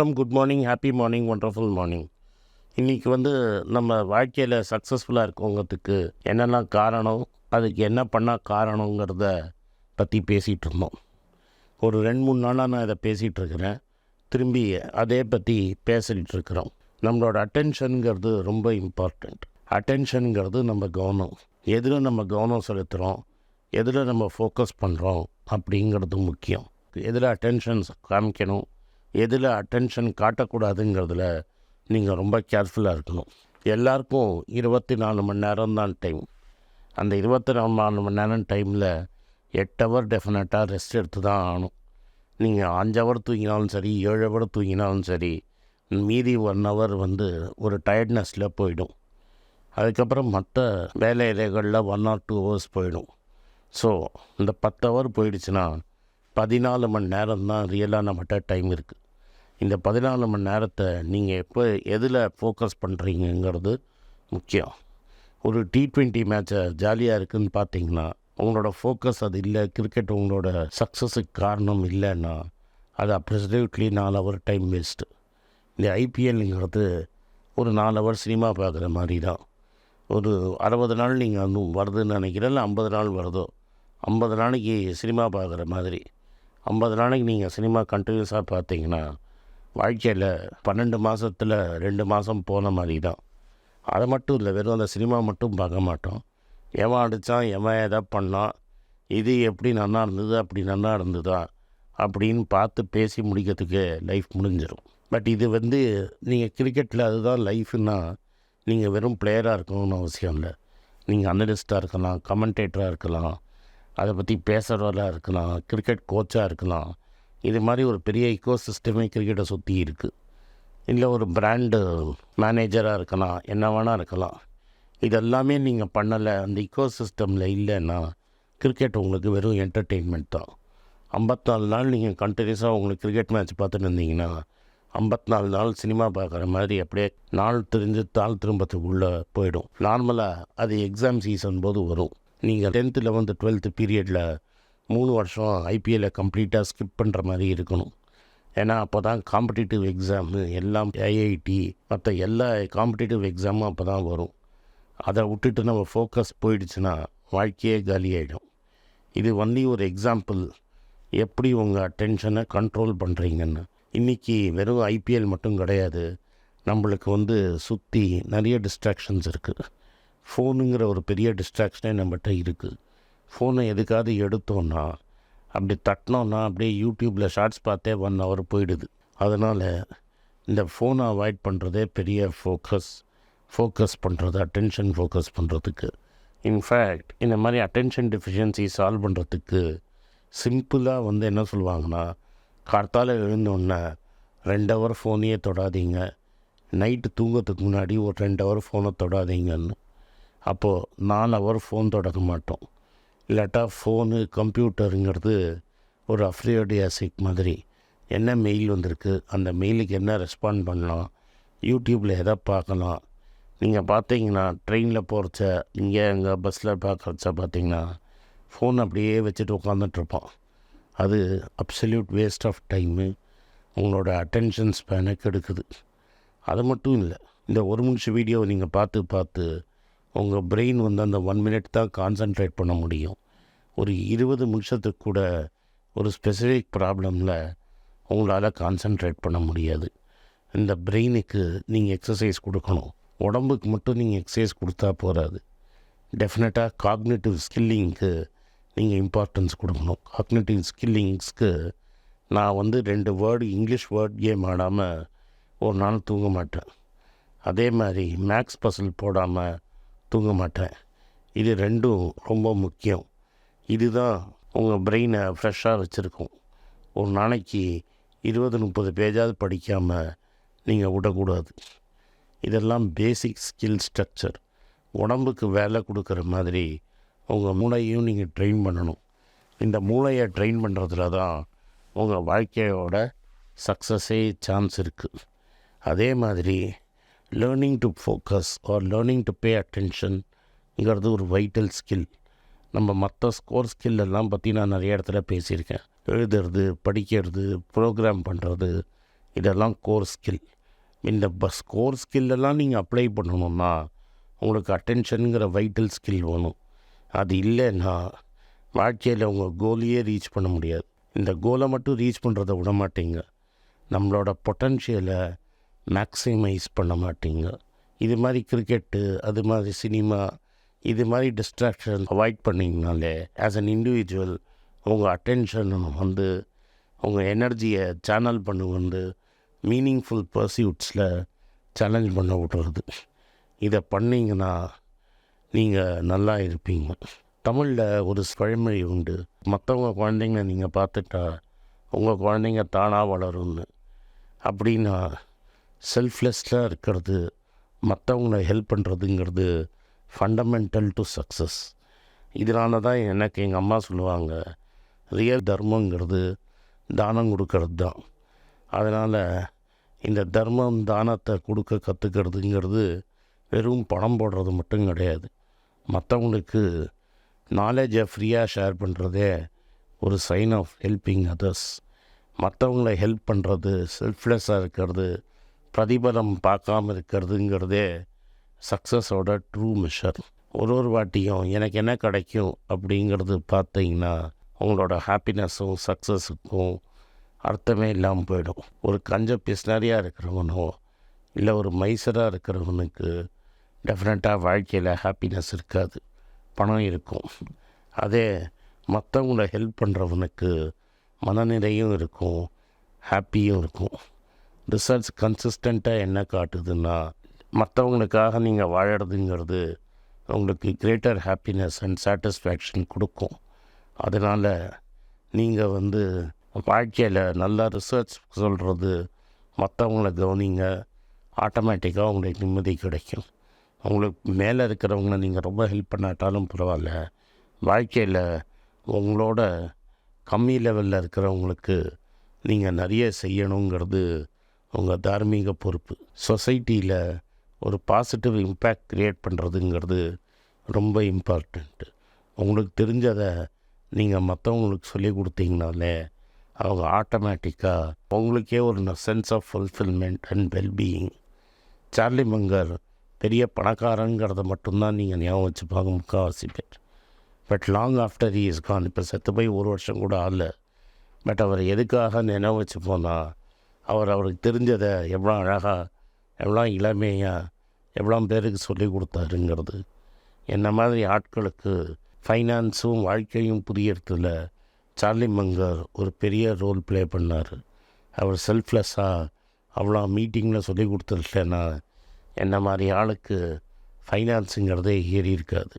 வணக்கம் good morning happy morning wonderful morning இன்றைக்கி வந்து நம்ம வாழ்க்கையில் சக்ஸஸ்ஃபுல்லாக இருக்கவங்கிறதுக்கு என்னென்ன காரணம் அதுக்கு என்ன பண்ணால் காரணங்கிறத பற்றி பேசிகிட்டு இருந்தோம். ஒரு ரெண்டு மூணு நாளாக நான் இதை பேசிகிட்டு இருக்கிறேன். திரும்பி அதே பற்றி பேசிகிட்டு இருக்கிறோம். நம்மளோட அட்டென்ஷனுங்கிறது ரொம்ப இம்பார்ட்டண்ட் அட்டென்ஷனுங்கிறது நம்ம கவனம். எதில் நம்ம கவனம் செலுத்துகிறோம் எதில் நம்ம ஃபோக்கஸ் பண்ணுறோம் அப்படிங்கிறது முக்கியம். எதில் அட்டென்ஷன்ஸ் காமிக்கணும் எதில் அட்டென்ஷன் காட்டக்கூடாதுங்கிறதுல நீங்கள் ரொம்ப கேர்ஃபுல்லாக இருக்கணும். எல்லாருக்கும் இருபத்தி நாலு மணி நேரம் தான் டைம் அந்த இருபத்தி நாலு நாலு மணி நேரம் டைமில் எட்டு ஹவர் டெஃபினட்டாக ரெஸ்ட் எடுத்து தான் ஆகணும். நீங்கள் அஞ்சு ஹவர் தூங்கினாலும் சரி ஏழு ஹவர் தூங்கினாலும் சரி மீதி ஒன் ஹவர் வந்து ஒரு டயர்ட்னஸில் போயிடும். அதுக்கப்புறம் மற்ற வேலை இலைகளில் ஒன் ஆர் டூ ஹவர்ஸ் போயிடும். ஸோ இந்த பத்து ஹவர் போயிடுச்சுன்னா பதினாலு மணி நேரம் தான் ரியலாக நம்மகிட்ட டைம் இருக்குது இந்த பதினாலு மணி நேரத்தை நீங்கள் எப்போ எதில் ஃபோக்கஸ் பண்ணுறீங்கங்கிறது முக்கியம். ஒரு டி ட்வெண்ட்டி மேட்சை ஜாலியாக இருக்குதுன்னு பார்த்தீங்கன்னா உங்களோட ஃபோக்கஸ் அது இல்லை கிரிக்கெட் உங்களோட சக்ஸஸுக்கு காரணம் இல்லைன்னா அது அப்ரெசிடென்ட்லி நாலு ஹவர் டைம் வேஸ்ட்டு இந்த ஐபிஎல்ங்கிறது ஒரு நாலு ஹவர் சினிமா பார்க்குற மாதிரி தான் ஒரு அறுபது நாள் நீங்கள் வந்து வருதுன்னு நினைக்கிறேன் இல்லை ஐம்பது நாள் வருதோ ஐம்பது நாளைக்கு சினிமா பார்க்குற மாதிரி. ஐம்பது நாளைக்கு நீங்கள் சினிமா கண்டினியூஸாக பார்த்தீங்கன்னா வாழ்க்கையில் பன்னெண்டு மாதத்தில் ரெண்டு மாதம் போன மாதிரி தான் அதை மட்டும் இல்லை வெறும் அந்த சினிமா மட்டும் பார்க்க மாட்டோம். எவன் அடித்தான் எவன் எதை பண்ணான் இது எப்படி நல்லா இருந்தது அப்படி நல்லா இருந்ததா அப்படின்னு பார்த்து பேசி முடிக்கிறதுக்கு லைஃப் முடிஞ்சிடும் பட் இது வந்து நீங்கள் கிரிக்கெட்டில் அதுதான் லைஃப்னா நீங்கள் வெறும் பிளேயராக இருக்கணும்னு அவசியம் இல்லை. நீங்கள் அனலிஸ்ட்டாக இருக்கலாம் கமெண்டேட்டராக இருக்கலாம் அதை பற்றி பேசுகிறவராக இருக்கலாம் கிரிக்கெட் கோச்சாக இருக்கலாம். இது மாதிரி ஒரு பெரிய இக்கோ சிஸ்டமே கிரிக்கெட்டை சுற்றி இருக்குது இல்லை ஒரு பிராண்டு மேனேஜராக இருக்கலாம் என்ன வேணால் இருக்கலாம். இதெல்லாமே நீங்கள் பண்ணலை அந்த இக்கோ சிஸ்டமில் இல்லைன்னா கிரிக்கெட் உங்களுக்கு வெறும் என்டர்டெயின்மெண்ட் தான். ஐம்பத்தாலு நாள் நீங்கள் கண்டினியூஸாக உங்களுக்கு கிரிக்கெட் மேட்ச் பார்த்துட்டு இருந்தீங்கன்னா ஐம்பத்தினாலு நாள் சினிமா பார்க்குற மாதிரி அப்படியே நாள் தெரிஞ்சு தாள் திரும்பத்துக்குள்ளே போயிடும். நார்மலாக அது எக்ஸாம் சீசன் போது வரும். நீங்கள் டென்த்து லெவன்த்து டுவெல்த்து பீரியடில் மூணு வருஷம் ஐபிஎல்லை கம்ப்ளீட்டாக ஸ்கிப் பண்ணுற மாதிரி இருக்கணும். ஏன்னா அப்போ தான் காம்படிட்டிவ் எக்ஸாமு எல்லாம் ஐஐடி மற்ற எல்லா காம்படிட்டிவ் எக்ஸாமும் அப்போ தான் வரும். அதை விட்டுட்டு நம்ம ஃபோக்கஸ் போயிடுச்சுன்னா வாழ்க்கையே காலியாகிடும் இது ஒன்லி ஒரு எக்ஸாம்பிள் எப்படி உங்கள் அட்டென்ஷனை கண்ட்ரோல் பண்ணுறீங்கன்னு இன்றைக்கி வெறும் ஐபிஎல் மட்டும் கிடையாது. நம்மளுக்கு வந்து சுற்றி நிறைய டிஸ்ட்ராக்ஷன்ஸ் இருக்குது ஃபோனுங்கிற ஒரு பெரிய டிஸ்ட்ராக்ஷனே நம்மகிட்ட இருக்குது ஃபோனை எதுக்காவது எடுத்தோன்னா அப்படி தட்டினோன்னா அப்படியே யூடியூப்பில் ஷார்ட்ஸ் பார்த்தே ஒன் ஹவர் போயிடுது. அதனால் இந்த ஃபோனை அவாய்ட் பண்ணுறதே பெரிய ஃபோக்கஸ் ஃபோக்கஸ் பண்ணுறது அட்டென்ஷன் ஃபோக்கஸ் பண்ணுறதுக்கு இன்ஃபேக்ட் இந்த மாதிரி அட்டென்ஷன் டெஃபிஷியன்சி சால்வ் பண்ணுறதுக்கு சிம்பிளாக வந்து என்ன சொல்லுவாங்கன்னா கார்த்தால எழுந்தோடனே ரெண்டு ஹவர் ஃபோனையே தொடாதீங்க. நைட்டு தூங்கிறதுக்கு முன்னாடி ஒரு ரெண்டு ஹவர் ஃபோனை தொடாதீங்கன்னு அப்போது நாலு அவர் ஃபோன் தொடக்க மாட்டோம். இல்லாட்டா ஃபோனு கம்ப்யூட்டருங்கிறது ஒரு அஃப்ரியோடியாசிக் மாதிரி. என்ன மெயில் வந்திருக்கு அந்த மெயிலுக்கு என்ன ரெஸ்பாண்ட் பண்ணலாம் யூடியூப்பில் எதை பார்க்கலாம். நீங்கள் பார்த்தீங்கன்னா ட்ரெயினில் போகிறச்ச இங்கே எங்கே பஸ்ஸில் பார்க்குறச்ச பார்த்தீங்கன்னா ஃபோன் அப்படியே வச்சுட்டு உட்காந்துட்ருப்போம் அது அப்சல்யூட் வேஸ்ட் ஆஃப் டைமு உங்களோட அட்டென்ஷன் ஸ்பேனை கெடுக்குது. அது மட்டும் இல்லை இந்த ஒரு நிமிஷம் வீடியோவை நீங்கள் பார்த்து பார்த்து உங்கள் பிரெயின் வந்து அந்த ஒன் மினிட் தான் கான்சன்ட்ரேட் பண்ண முடியும். ஒரு இருபது நிமிஷத்துக்கு கூட ஒரு ஸ்பெசிஃபிக் ப்ராப்ளமில் உங்களால் கான்சன்ட்ரேட் பண்ண முடியாது. இந்த பிரெயினுக்கு நீங்கள் எக்ஸசைஸ் கொடுக்கணும். உடம்புக்கு மட்டும் நீங்கள் எக்ஸசைஸ் கொடுத்தா போகாது டெஃபினட்டாக காக்னேட்டிவ் ஸ்கில்லிங்க்கு நீங்கள் இம்பார்ட்டன்ஸ் கொடுக்கணும். காக்னேட்டிவ் ஸ்கில்லிங்ஸ்க்கு நான் வந்து ரெண்டு வேர்டு இங்கிலீஷ் வேர்ட் கேம் ஆடாமல் ஒரு நாள் தூங்க மாட்டேன். அதே மாதிரி மேக்ஸ் பசில் போடாமல் தூங்க மாட்டேன் இது ரெண்டும் ரொம்ப முக்கியம். இதுதான் உங்கள் பிரெயினை ஃப்ரெஷ்ஷாக வச்சுருக்கும். ஒரு நாளைக்கு இருபது முப்பது பேஜாவது படிக்காமல் நீங்கள் விடக்கூடாது. இதெல்லாம் பேசிக் ஸ்கில் ஸ்ட்ரக்சர் உடம்புக்கு வேலை கொடுக்குற மாதிரி உங்கள் மூளையும் நீங்கள் ட்ரெயின் பண்ணணும். இந்த மூளையை ட்ரெயின் பண்ணுறதுல தான் உங்கள் வாழ்க்கையோட சக்ஸஸே சான்ஸ் இருக்குது அதே மாதிரி learning to focus or learning to pay அட்டென்ஷன்ங்கிறது ஒரு வைட்டல் ஸ்கில் நம்ம மற்ற ஸ்கோர் ஸ்கில்லெல்லாம் பற்றி நான் நிறைய இடத்துல பேசியிருக்கேன். எழுதுறது படிக்கிறது ப்ரோக்ராம் பண்ணுறது இதெல்லாம் கோர் ஸ்கில் இந்த ஸ்கோர் ஸ்கில்லெல்லாம் நீங்கள் அப்ளை பண்ணணும்னா உங்களுக்கு அட்டென்ஷனுங்கிற வைட்டல் ஸ்கில் வேணும். அது இல்லைன்னா வாழ்க்கையில் உங்கள் கோலையே ரீச் பண்ண முடியாது. இந்த கோலை மட்டும் ரீச் பண்ணுறதை விட மாட்டீங்க. நம்மளோட பொட்டன்ஷியலை மேக்ஸிமைஸ் பண்ண மாட்டீங்க. இது மாதிரி கிரிக்கெட்டு அது மாதிரி சினிமா இது மாதிரி டிஸ்ட்ராக்ஷன் அவாய்ட் பண்ணிங்கனாலே ஆஸ் அன் இண்டிவிஜுவல் உங்கள் அட்டென்ஷன் வந்து உங்கள் எனர்ஜியை சேனல் பண்ண வந்து மீனிங்ஃபுல் பர்சியூட்ஸில் சேலஞ்ச் பண்ண விட்றது. இதை பண்ணிங்கன்னா நீங்கள் நல்லா இருப்பீங்க. தமிழில் ஒரு பழமொழி உண்டு. மற்றவங்க குழந்தைங்கள நீங்கள் பார்த்துட்டா உங்கள் குழந்தைங்க தானாக வளரும்னு. அப்படின்னா செல்ஃப்லெஸ்ஸாக இருக்கிறது மற்றவங்கள ஹெல்ப் பண்ணுறதுங்கிறது ஃபண்டமெண்டல் டு சக்ஸஸ் இதனால தான் எனக்கு எங்கள் அம்மா சொல்லுவாங்க ரியல் தர்மங்கிறது தானம் கொடுக்கறது தான். அதனால் இந்த தர்மம் தானத்தை கொடுக்க கற்றுக்கிறதுங்கிறது வெறும் பணம் போடுறது மட்டும் கிடையாது. மற்றவங்களுக்கு நாலேஜை ஃப்ரீயாக ஷேர் பண்ணுறதே ஒரு சைன் ஆஃப் ஹெல்பிங் அதர்ஸ் மற்றவங்கள ஹெல்ப் பண்ணுறது செல்ஃப்லெஸ்ஸாக இருக்கிறது பிரதிபலம் பார்க்காம இருக்கிறதுங்கிறதே சக்ஸஸோட ட்ரூ மெஷர் ஒரு ஒரு வாட்டியும் எனக்கு என்ன கிடைக்கும் அப்படிங்கிறது பார்த்தீங்கன்னா உங்களோட ஹாப்பினஸ்ஸும் சக்ஸஸுக்கும் அர்த்தமே இல்லாமல் போயிடும். ஒரு கஞ்ச பிஸ்னரியாக இருக்கிறவனோ இல்லை ஒரு மைசராக இருக்கிறவனுக்கு டெஃபினட்டாக வாழ்க்கையில் ஹாப்பினஸ் இருக்காது. பணம் இருக்கும். அதே மற்றவங்கள ஹெல்ப் பண்ணுறவனுக்கு மனநிறையும் இருக்கும் ஹாப்பியும் இருக்கும். ரிசல்ட்ஸ் கன்சிஸ்டண்ட்டாக என்ன காட்டுதுன்னா மற்றவங்களுக்காக நீங்கள் வாழறதுங்கிறது உங்களுக்கு கிரேட்டர் ஹாப்பினஸ் அண்ட் சாட்டிஸ்ஃபேக்ஷன் கொடுக்கும். அதனால் நீங்கள் வந்து வாழ்க்கையில் நல்லா ரிசர்ச் சொல்கிறது மற்றவங்கள கவனிங்க. ஆட்டோமேட்டிக்காக உங்களுக்கு நிம்மதி கிடைக்கும். உங்களுக்கு மேலே இருக்கிறவங்கள நீங்கள் ரொம்ப ஹெல்ப் பண்ணாட்டாலும் பரவாயில்ல. வாழ்க்கையில் உங்களோட கம்மி லெவலில் இருக்கிறவங்களுக்கு நீங்கள் நிறைய செய்யணுங்கிறது உங்கள் தார்மீக பொறுப்பு. சொசைட்டியில் ஒரு பாசிட்டிவ் இம்பேக்ட் க்ரியேட் பண்ணுறதுங்கிறது ரொம்ப இம்பார்ட்டண்ட்டு உங்களுக்கு தெரிஞ்சதை நீங்கள் மற்றவங்களுக்கு சொல்லி கொடுத்தீங்கனாலே அவங்க ஆட்டோமேட்டிக்காக உங்களுக்கே ஒரு sense of fulfilment and wellbeing Charlie Munger பெரிய பணக்காரங்கிறத மட்டும்தான் நீங்கள் ஞாபகம் வச்சுப்பாங்க முக்கால்வாசி பேர். But long after is gone இப்போ செத்து போய் ஒரு வருஷம் கூட ஆகல. பட் அவர் எதுக்காக நினைவு வச்சு போனால் அவர் அவருக்கு தெரிஞ்சதை எவ்வளோ அழகாக எவ்வளோ இளமையாக எவ்வளோ பேருக்கு சொல்லி கொடுத்தாருங்கிறது. என்ன மாதிரி ஆட்களுக்கு ஃபைனான்ஸும் வாழ்க்கையும் புரியறதுல சார்லி மங்கர் ஒரு பெரிய ரோல் ப்ளே பண்ணார். அவர் செல்ஃப்லெஸ்ஸாக அவ்வளோ மீட்டிங்கில் சொல்லி கொடுத்துருக்கேன்னா என்ன மாதிரி ஆளுக்கு ஃபைனான்ஸுங்கிறதே ஏறி இருக்காது.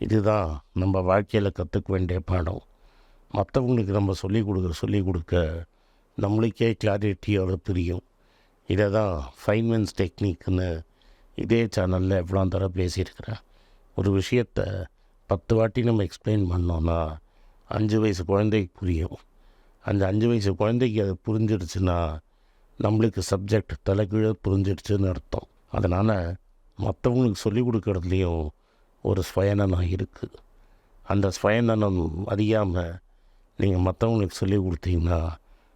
இதுதான் நம்ம வாழ்க்கையில் கற்றுக்க வேண்டிய பாடம். மற்றவங்களுக்கு நம்ம சொல்லிக் கொடுக்க சொல்லிக் கொடுக்க நம்மளுக்கே கிளாரிட்டியோட புரியும் இதை தான் ஃபைன்மென்ஸ் டெக்னிக்னு இதே சேனலில் எவ்வளோ தர பேசியிருக்கிறேன் ஒரு விஷயத்த பத்து வாட்டி நம்ம எக்ஸ்பிளைன் பண்ணோன்னா அஞ்சு வயசு குழந்தைக்கு புரியும். அந்த அஞ்சு வயசு குழந்தைக்கு அது புரிஞ்சிடுச்சுன்னா நம்மளுக்கு சப்ஜெக்ட் தலைகீழ புரிஞ்சிடுச்சுன்னு அர்த்தம். அதனால் மற்றவங்களுக்கு சொல்லிக் கொடுக்கறதுலேயும் ஒரு ஸ்வயனனம் இருக்குது அந்த ஸ்வயனனம் அறியாமல் நீங்கள் மற்றவங்களுக்கு சொல்லிக் கொடுத்தீங்கன்னா